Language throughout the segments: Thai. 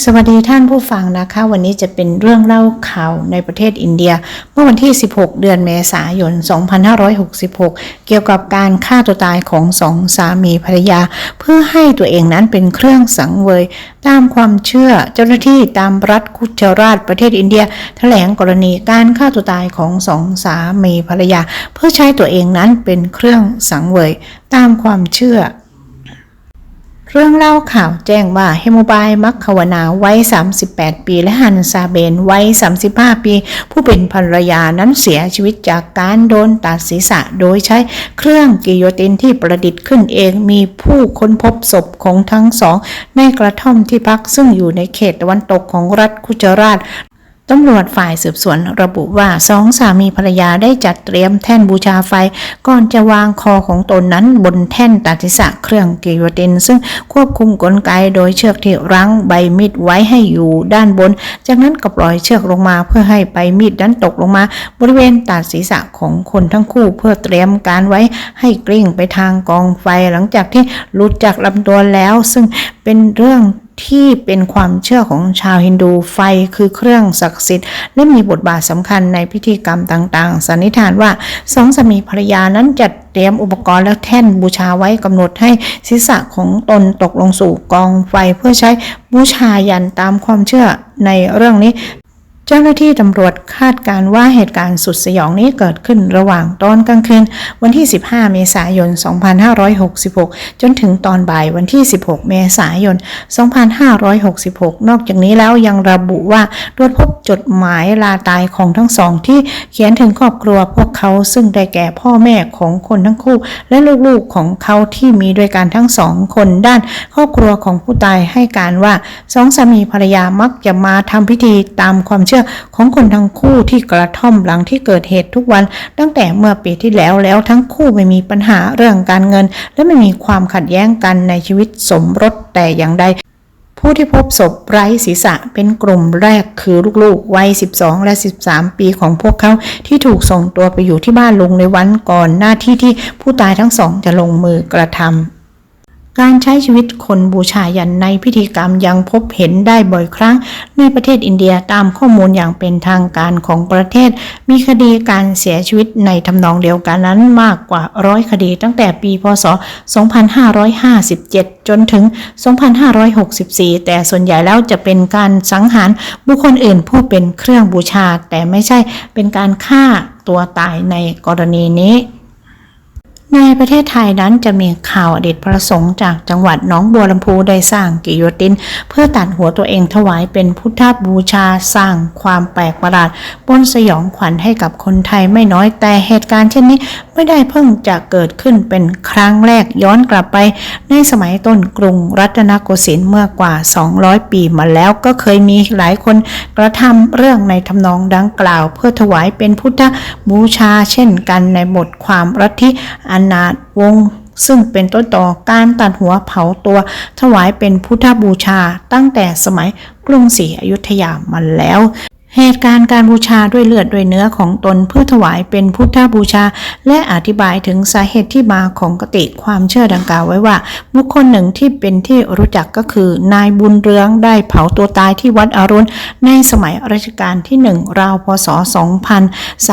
สวัสดีท่านผู้ฟังนะคะ วันนี้จะเป็นเรื่องเล่าข่าวในประเทศอินเดีย เมื่อวันที่ 16 เดือนเมษายน 2566 เกี่ยวกับการฆ่าตัวตายของสองสามีภรรยา เพื่อให้ตัวเองนั้นเป็นเครื่องสังเวย ตามความเชื่อเจ้าหน้าที่ตามรัฐคุชราชประเทศอินเดีย แถลงกรณีการฆ่าตัวตายของสองสามีภรรยา เพื่อใช้ตัวเองนั้นเป็นเครื่องสังเวย ตามความเชื่อ เรื่องเล่าข่าวแจ้งว่าเฮโมบายมักขวนาวัย 38 ปี และฮันซาเบนวัย 35 ปี ผู้เป็นภรรยานั้นเสียชีวิตจากการโดนตัดศีรษะโดยใช้เครื่องกิโยตินที่ประดิษฐ์ขึ้นเองมีผู้ค้นพบศพของทั้งสอง ในกระท่อมที่พักซึ่งอยู่ในเขตตะวันตกของรัฐคุจราช ตำรวจฝ่ายสืบสวนระบุว่าสองสามีภรรยาได้จัดเตรียมแท่นบูชาไฟ ก่อนจะวางคอของตนนั้นบนแท่นตัดศีรษะเครื่องกิโยติน ซึ่งควบคุมกลไกโดยเชือกที่รั้งใบมีดไว้ให้อยู่ด้านบน จากนั้นก็ปล่อยเชือกลงมาเพื่อให้ใบมีดนั้นตกลงมา บริเวณตัดศีรษะของคนทั้งคู่เพื่อเตรียมการไว้ให้กลิ้งไปทางกองไฟหลังจากที่หลุดจากลำตัวแล้ว ซึ่งเป็นเรื่อง ที่เป็นความเชื่อของชาวฮินดูไฟคือเครื่องศักดิ์สิทธิ์ และมีบทบาทสำคัญในพิธีกรรมต่าง ๆ สันนิษฐานว่าสองสามีภรรยานั้นจัดเตรียมอุปกรณ์และแท่นบูชาไว้กำหนดให้ศีรษะของตนตกลงสู่กองไฟเพื่อใช้บูชายันตามความเชื่อในเรื่องนี้ เจ้าหน้าที่ตำรวจคาดการว่าเหตุการณ์สุดสยองนี้เกิดขึ้นระหว่างตอนกลางคืนวันที่ 15 เมษายน 2566 จนถึงตอนบ่ายวันที่ 16 เมษายน 2566 นอกจากนี้แล้วยังระบุว่าตรวจพบจดหมายลาตายของทั้งสองที่เขียนถึงครอบครัวพวกเขาซึ่งได้แก่พ่อแม่ของคนทั้งคู่ และลูกๆของเขาที่มีด้วยกันทั้งสองคนด้าน ครอบครัวของผู้ตายให้การว่าสองสามีภรรยามักจะมาทำพิธีตามความเชื่อของคนทั้งคู่ที่กระท่อมหลังที่เกิดเหตุทุกวัน ตั้งแต่เมื่อปีที่แล้วแล้วทั้งคู่ไม่มีปัญหาเรื่องการเงิน และไม่มีความขัดแย้งกันในชีวิตสมรสแต่อย่างใดผู้ที่พบศพไร้ศีรษะเป็นกลุ่มแรกคือลูกๆ วัย 12 และ 13 ปีของพวกเขาที่ถูกส่งตัวไปอยู่ที่บ้านลุงในวันก่อนหน้าที่ที่ผู้ตายทั้งสองจะลงมือกระทำ การใช้ชีวิตคนบูชายันในพิธีกรรมยังพบเห็นได้บ่อยครั้ง ในประเทศอินเดียตามข้อมูลอย่างเป็นทางการของประเทศ มีคดีการเสียชีวิตในทำนองเดียวกันนั้นมากกว่าร้อยคดีตั้งแต่ปีพศ 2557 จนถึง 2564 แต่ส่วนใหญ่แล้วจะเป็นการสังหารบุคคลอื่นผู้เป็นเครื่องบูชา แต่ไม่ใช่เป็นการฆ่าตัวตายในกรณีนี้ ในประเทศไทยนั้นจะมีข่าวอดีตพระสงฆ์จากจังหวัดหนองบัวลำพูได้สร้างกิโยติน เพื่อตัดหัวตัวเองถวายเป็นพุทธบูชาสร้างความแปลกประหลาดปนสยองขวัญให้กับคนไทยไม่น้อยแต่เหตุการณ์เช่นนี้ไม่ได้เพิ่งจะเกิดขึ้นเป็นครั้งแรกย้อนกลับไป ในสมัยต้นกรุงรัตนโกสินทร์เมื่อกว่า 200 ปีมาแล้วก็เคยมีหลายคนกระทำเรื่องในทำนองดังกล่าว เพื่อถวายเป็นพุทธบูชาเช่นกันในบทความรัฐทิอันาดวง ซึ่งเป็นต้นต่อการตัดหัวเผาตัวถวายเป็นพุทธบูชาตั้งแต่สมัยกรุงศรีอยุธยามาแล้ว เหตุการณ์การบูชาด้วยเลือดด้วยเนื้อของตนเพื่อถวายเป็นพุทธบูชา และอธิบายถึงสาเหตุที่มาของกติความเชื่อดังกล่าวไว้ว่า บุคคลหนึ่งที่เป็นที่รู้จักก็คือ นายบุญเรืองได้เผาตัวตายที่วัดอรุณ ในสมัยรัชกาลที่หนึ่งราวพศ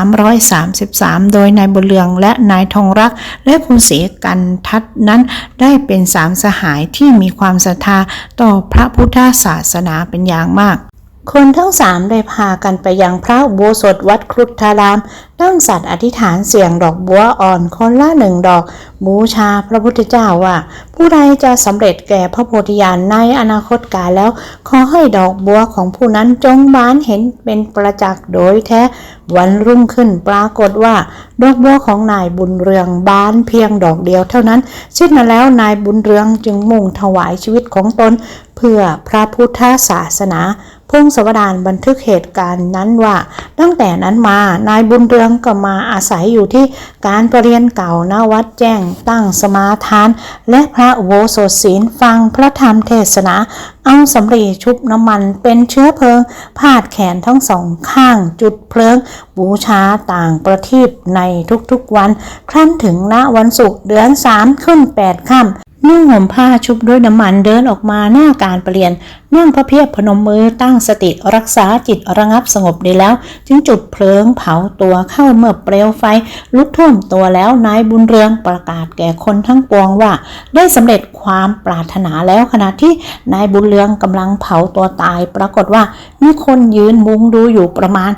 2333 โดยนายบุญเรืองและนายทองรัก และคุณศรีกันทัศนั้นได้เป็นสามสหายที่มีความศรัทธาต่อพระพุทธศาสนาเป็นอย่างมาก คนทั้งสามได้พากันไปยังพระอุโบสถวัดครุฑาราม ตั้งสัตว์อธิษฐานเสียงดอกบัวอ่อนคนละหนึ่งดอก บูชาพระพุทธเจ้าว่า ผู้ใดจะสำเร็จแก่พระโพธิญาณในอนาคตกาลแล้ว ขอให้ดอกบัวของผู้นั้นจงบานเห็นเป็นประจักษ์โดยแท้วันรุ่งขึ้นปรากฏว่าดอกบัวของนายบุญเรืองบานเพียงดอกเดียวเท่านั้นเช่นนั้นแล้วนายบุญเรืองจึงมุ่งถวายชีวิตของตน เพื่อพระพุทธศาสนาพงศวดานบันทึกเหตุการณ์นั้นว่า ตั้งแต่นั้นมานายบุญเรืองก็มาอาศัยอยู่ที่การประเรียนเก่าณวัดแจ้งตั้งสมาทาน และพระอุโบสถศีลฟังพระธรรมเทศนา เอาสำลีชุบน้ำมันเป็นเชื้อเพลิง พาดแขนทั้งสองข้างจุดเพลิง บูชาต่างประทีปในทุกๆวัน ครั้นถึงณวันศุกร์เดือนสามขึ้นแปดค่ำนุ่งห่มผ้าชุบด้วยน้ำมันเดินออกมาหน้าการประเรียน นั่งพระเพียบพนมมือตั้งสติรักษาจิตระงับสงบดีแล้ว จึงจุดเพลิงเผาตัวเข้าเมื่อเปลวไฟ ลุกท่วมตัวแล้วนายบุญเรืองประกาศแก่คนทั้งปวงว่า ได้สำเร็จความปรารถนาแล้วขณะที่นายบุญเรืองกำลังเผาตัวตาย ปรากฏว่ามีคนยืนมุงดูอยู่ประมาณ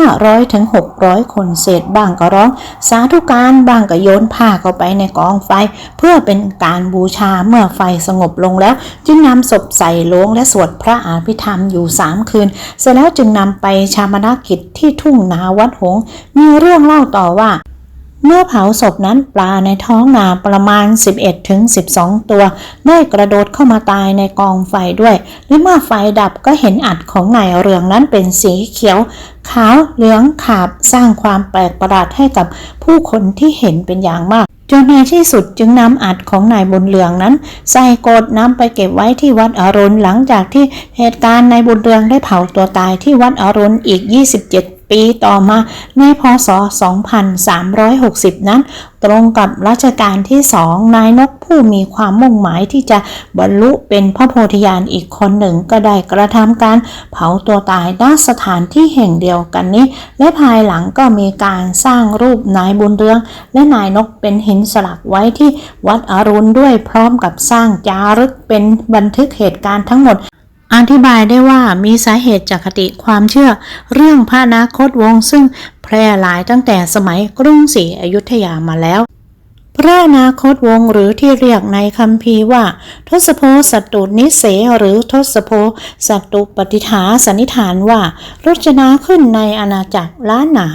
500ถึง600 คนเศษบ้างก็ร้อง สาธุการบ้างก็โยนผ้าเข้าไปในกองไฟ เพื่อเป็นการบูชาเมื่อไฟสงบลงแล้ว จึงนำศพใส่โลงและสวดพระอาภิธรรมอยู่สามคืน เสร็จแล้วจึงนำไปชาปนกิจที่ทุ่งนาวัดหง มีเรื่องเล่าต่อว่า เมื่อเผาศพนั้นปลาในท้องนาประมาณ 11ถึง12ตัว ได้กระโดดเข้ามาตายในกองไฟด้วย และเมื่อไฟดับก็เห็นอัดของนายเรืองนั้นเป็นสีเขียว ขาวเหลืองขาบสร้างความแปลกประหลาดให้กับผู้คนที่เห็นเป็นอย่างมาก จนในที่สุดจึงนำอัดของนายบุญเลืองนั้น ใส่โกดนำไปเก็บไว้ที่วัดอรุณหลังจากที่เหตุการณ์นายบุญเรืองได้เผาตัวตายที่วัดอรุณอีก 27 ปีต่อมาในพศ 2360 นั้น ตรงกับรัชกาลที่สองนายนกผู้มีความมุ่งหมายที่จะบรรลุเป็นพระโพธิญาณอีกคนหนึ่งก็ได้กระทำการเผาตัวตายณสถานที่แห่งเดียวกันนี้ และภายหลังก็มีการสร้างรูปนายบุญเรือง และนายนกเป็นหินสลักไว้ที่วัดอรุณด้วยพร้อมกับสร้างจารึกเป็นบันทึกเหตุการณ์ทั้งหมด อธิบายได้ว่ามีสาเหตุจากคติความเชื่อเรื่องพระนาคตวงศ์ซึ่งแพร่หลายตั้งแต่สมัยกรุงศรีอยุธยามาแล้วพระนาคตวงหรือที่เรียกในคัมภีว่า ทศโพสัตุนิเสหรือทศโพสัตุปฏิฐาสันนิฐานว่า รจนาขึ้นในอาณาจักรล้านนา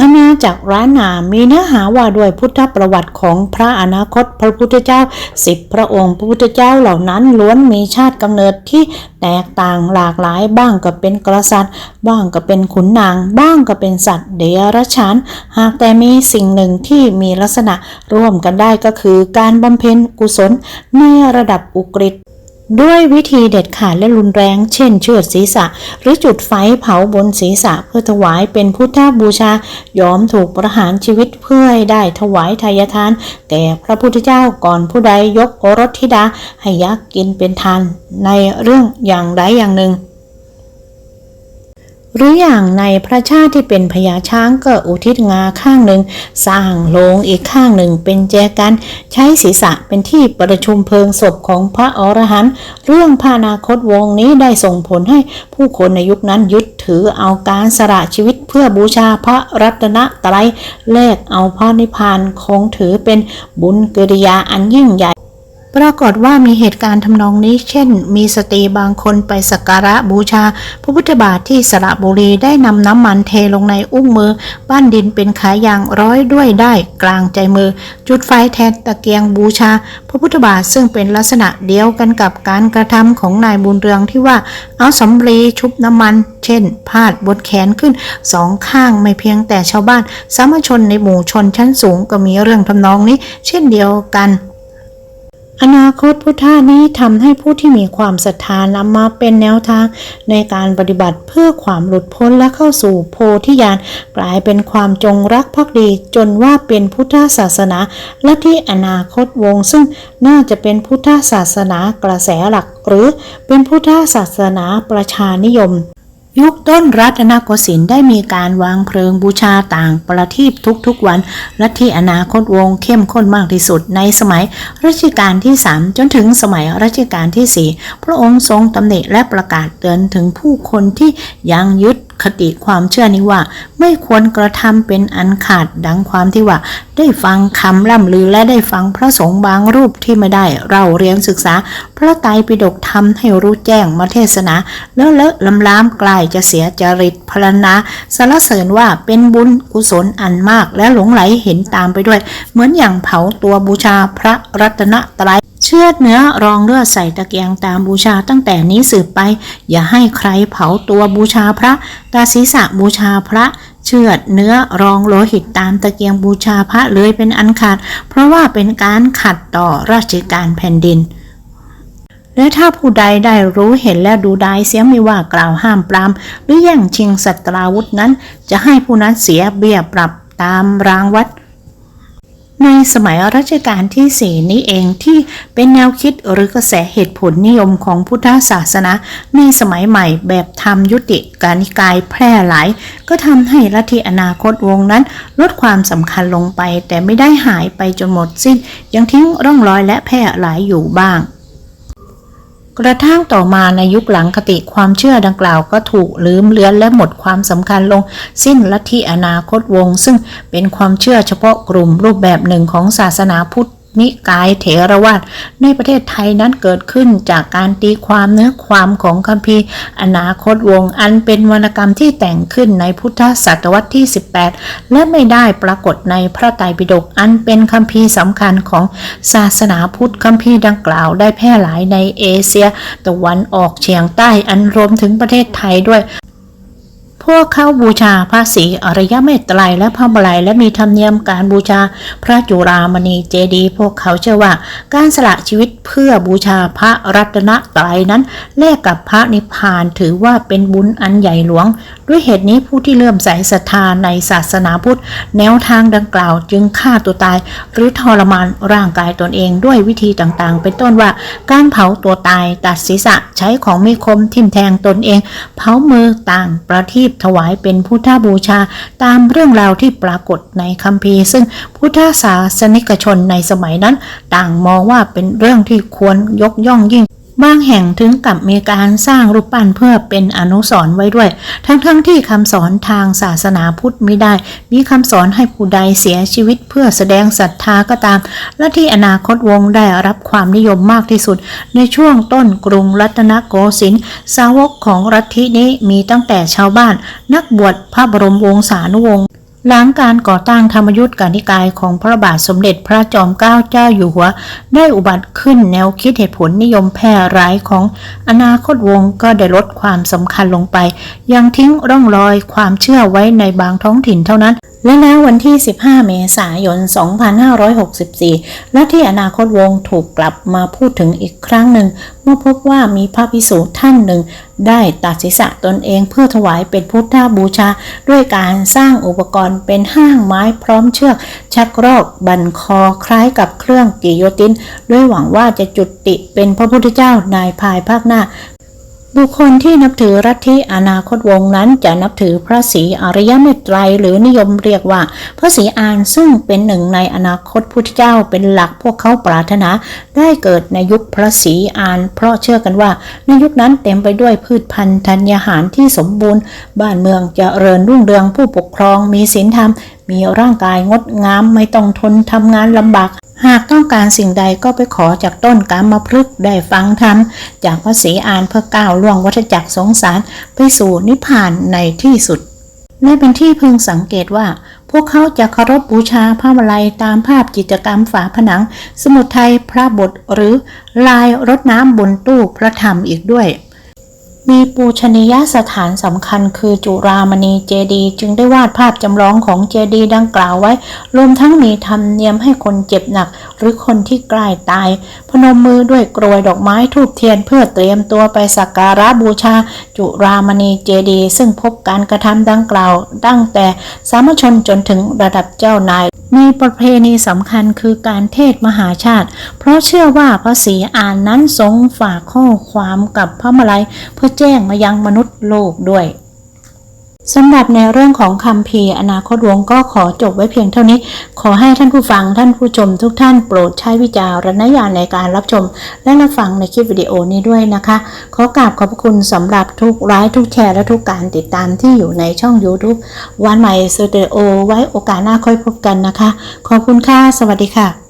อาณาจักรร้านนามีเนื้อหาว่าด้วยพุทธประวัติของพระอนาคตพระพุทธเจ้าสิบพระองค์พระพุทธเจ้าเหล่านั้นล้วนมีชาติกำเนิดที่แตกต่างหลากหลายบ้างก็เป็นกษัตริย์ บ้างก็เป็นขุนนาง บ้างก็เป็นสัตว์เดรัจฉานหากแต่มีสิ่งหนึ่งที่มีลักษณะร่วมกันได้ก็คือการบำเพ็ญกุศลในระดับอุกฤษ ด้วยวิธีเด็ดขาดและรุนแรงเช่นเชือดศีรษะ หรือจุดไฟเผาบนศีรษะเพื่อถวายเป็นพุทธบูชายอมถูกประหารชีวิตเพื่อให้ได้ถวายทายทานแก่พระพุทธเจ้าก่อนผู้ใดยกโอรสธิดาให้ยักษ์กินเป็นทานในเรื่องอย่างใดอย่างหนึ่ง หรืออย่างในพระชาติที่เป็นพญาช้างก็อุทิศงาข้างหนึ่ง สร้างโลงอีกข้างหนึ่งเป็นแจกัน ใช้ศีรษะเป็นที่ประชุมเพลิงศพของพระอรหันต์เรื่องพระนาคตวงนี้ได้ส่งผลให้ผู้คนในยุคนั้นยึดถือเอาการสละชีวิตเพื่อบูชาพระรัตนตรัยแลกเอาพระนิพพานคงถือเป็นบุญกิริยาอันยิ่งใหญ่ ปรากฏว่ามีเหตุการณ์ทำนองนี้ เช่น มีสตรีบางคนไปสักการะบูชา พระพุทธบาทที่สระบุรีได้นำน้ำมันเทลงในอุ้งมือบ้านดินเป็นขายางร้อยด้วยได้กลางใจมือ จุดไฟแทนตะเกียงบูชา พระพุทธบาทซึ่งเป็นลักษณะเดียวกันกับการกระทำของนายบุญเรืองที่ว่าเอาสำลีชุบน้ำมัน เช่น พาดบนแขนขึ้นสองข้างไม่เพียงแต่ชาวบ้าน สามัญชนในหมู่ชนชั้นสูงก็มีเรื่องทำนองนี้ เช่นเดียวกัน อนาคตพุทธานี้ทำให้ผู้ที่มีความศรัทธานำมาเป็นแนวทางในการปฏิบัติเพื่อความหลุดพ้นและเข้าสู่โพธิญาณกลายเป็นความจงรักภักดีจนว่าเป็นพุทธศาสนา และที่อนาคตวงศ์ซึ่งน่าจะเป็นพุทธศาสนากระแสหลัก หรือเป็นพุทธศาสนาประชานิยม ยุคต้นรัตนโกสินทร์ได้มีการวางเพลิงบูชาต่างประทีปทุกๆวันและที่อนาคตวงเข้มข้นมากที่สุดในสมัยรัชกาลที่ 3 จนถึงสมัยรัชกาลที่ 4 พระองค์ทรงตำหนิและประกาศเตือนถึงผู้คนที่ยังยึดคติความเชื่อนี้ว่า ไม่ควรกระทำเป็นอันขาดดังความที่ว่า ได้ฟังคำล่ำลือและได้ฟังพระสงฆ์บางรูปที่ไม่ได้เราเรียนศึกษา พระไตรปิฎกธรรมให้รู้แจ้งมาเทศนา แล้วเลอะลำลามกลายจะเสียจริตพรณนาสรรเสริญว่าเป็นบุญกุศลอันมากและหลงไหลเห็นตามไปด้วย เหมือนอย่างเผาตัวบูชาพระรัตนตรัย ชือดเนื้อรองเลือดใส่ตะเกียงตามบูชาตั้งแต่นี้สืบไป อย่าให้ใครเผาตัวบูชาพระ ตาศีรษะบูชาพระ เชือดเนื้อรองโลหิตตามตะเกียงบูชาพระเลยเป็นอันขาด เพราะว่าเป็นการขัดต่อราชการแผ่นดินและถ้าผู้ใดได้รู้เห็นและดูได้เสียไม่ว่ากล่าวห้ามปราม หรือแย่งชิงสัตราวุธนั้น จะให้ผู้นั้นเสียเบี้ยปรับตามรางวัด ในสมัยรัชกาลที่สี่นี้เองที่เป็นแนวคิดหรือกระแสเหตุผลนิยมของพุทธศาสนา ในสมัยใหม่แบบธรรมยุติการนิกายแพร่หลาย ก็ทำให้ลัทธิอนาคตวงนั้นลดความสำคัญลงไป แต่ไม่ได้หายไปจนหมดสิ้น ยังทิ้งร่องรอยและแพร่หลายอยู่บ้าง กระทั่งต่อมาในยุคหลังคติความเชื่อดังกล่าวก็ถูกลืมเลือนและหมดความสำคัญลง สิ้นลัทธิอนาคตวงศ์ซึ่งเป็นความเชื่อเฉพาะกลุ่มรูปแบบหนึ่งของศาสนาพุทธ นิกายเถรวาทในประเทศไทยนั้นเกิดขึ้นจากการตีความเนื้อความของคัมภีร์อนาคตวงอันเป็นวรรณกรรมที่แต่งขึ้นในพุทธศตวรรษที่ 18 และไม่ได้ปรากฏในพระไตรปิฎกอันเป็นคัมภีร์สำคัญของศาสนาพุทธคัมภีร์ดังกล่าวได้แพร่หลายในเอเชียตะวันออกเฉียงใต้อันรวมถึงประเทศไทยด้วย พวกเขาบูชาพระศรีอริยเมตไตรและพระบลายและมีธรรมเนียมการบูชาพระจุรามณีเจดีย์พวกเขาเชื่อว่า การสละชีวิตเพื่อบูชาพระรัตนตรัยนั้นแลกกับพระนิพพานถือว่าเป็นบุญอันใหญ่หลวงด้วยเหตุนี้ผู้ที่เลื่อมใสศรัทธาในศาสนาพุทธ แนวทางดังกล่าวจึงฆ่าตัวตาย หรือทรมานร่างกายตนเองด้วยวิธีต่างๆ เป็นต้นว่าการเผาตัวตายตัดศีรษะใช้ของมีคมทิ่มแทงตนเอง เผามือต่างประทีปถวายเป็นพุทธบูชา ตามเรื่องราวที่ปรากฏในคัมภีร์ ซึ่งพุทธศาสนิกชนในสมัยนั้น ต่างมองว่าเป็นเรื่องที่ควรยกย่องยิ่ง บางแห่งถึงกับมีการสร้างรูปปั้นเพื่อเป็นอนุสรณ์ไว้ด้วย ทั้งๆทที่คำสอนทางศาสนาพุทธไม่ได้ มีคำสอนให้ผู้ใดเสียชีวิตเพื่อแสดงศรัทธาก็ตาม และที่อนาคตวงศ์ได้รับความนิยมมากที่สุด ในช่วงต้นกรุงรัตนโกสินทร์สาวกของรัฐทินี้มีตั้งแต่ชาวบ้าน นักบวชพระบรมวงศานุวงศ์ หลังการก่อตั้งธรรมยุทธการนิกายของพระบาทสมเด็จพระจอมเกล้าเจ้าอยู่หัว ได้อุบัติขึ้นแนวคิดเหตุผลนิยมแพร่หลายของอนาคตวงก็ได้ลดความสำคัญลงไป ยังทิ้งร่องรอยความเชื่อไว้ในบางท้องถิ่นเท่านั้น และแล้ววันที่ 15 เมษายน 2564และที่อนาคตวงศ์ถูกกลับมาพูดถึงอีกครั้งหนึ่ง เมื่อพบว่ามีพระภิกษุท่านหนึ่ง ได้ตัดศีรษะตนเองเพื่อถวายเป็นพุทธบูชา ด้วยการสร้างอุปกรณ์เป็นห้างไม้พร้อมเชือก ชักรอกบันคอคล้ายกับเครื่องกิโยติน ด้วยหวังว่าจะจุติเป็นพระพุทธเจ้าในภายภาคหน้า บุคคลที่นับถือรัฐที่อนาคตวงศ์นั้นจะนับถือพระศรีอริยเมตไตรหรือนิยมเรียกว่า พระศรีอานซึ่งเป็นหนึ่งในอนาคตพุทธเจ้าเป็นหลักพวกเขาปรารถนา ได้เกิดในยุคพระศรีอาน เพราะเชื่อกันว่า ในยุคนั้นเต็มไปด้วยพืชพันธุ์ธัญญาหารที่สมบูรณ์ บ้านเมืองเจะเริญรุ่งเรืองผู้ปกครองมีศีลธรรม มีร่างกายงดงามไม่ต้องทนทำงานลำบาก หากต้องการสิ่งใดก็ไปขอจากต้นกามพฤกษ์ได้ฟังธรรมจากพระศรีอานเพื่อก้าวล่วงวัฏจักรสงสารไปสู่นิพพานในที่สุดและเป็นที่พึงสังเกตว่า พวกเขาจะเคารพบูชาพระวลัยตามภาพจิตกรรมฝาผนัง สมุดไทยพระบทหรือลายรดน้ำบนตู้พระธรรมอีกด้วย มีปูชนียสถานสำคัญคือจุรามณีเจดี จึงได้วาดภาพจำลองของเจดีดังกล่าวไว้ รวมทั้งมีธรรมเนียมให้คนเจ็บหนัก หรือคนที่ใกล้ตาย พนมมือด้วยกรวยดอกไม้ทูบเทียนเพื่อเตรียมตัวไปสักการะบูชา จุรามณีเจดี ซึ่งพบการกระทำดังกล่าวตั้งแต่สามัญชนจนถึงระดับเจ้านาย มีประเพณีสำคัญคือการเทศมหาชาติ เพราะเชื่อว่าพระศรีอานนั้นทรงฝากข้อความกับพระมลัย เพื่อแจ้งมายังมนุษย์โลกด้วย สำหรับในเรื่องของคำพีอนาคตวงก็ขอจบไว้เพียงเท่านี้ ขอให้ท่านผู้ฟังท่านผู้ชมทุกท่านโปรดใช้วิจารณญาณในการรับชม และรับฟังในคลิปวิดีโอนี้ด้วยนะคะ ขอกราบขอบคุณสำหรับทุกไลค์ทุกแชร์และทุกการติดตามที่อยู่ในช่อง YouTube วันใหม่สตูดิโอไว้โอกาสหน้าค่อยพบกันนะคะ ขอบคุณค่ะ สวัสดีค่ะ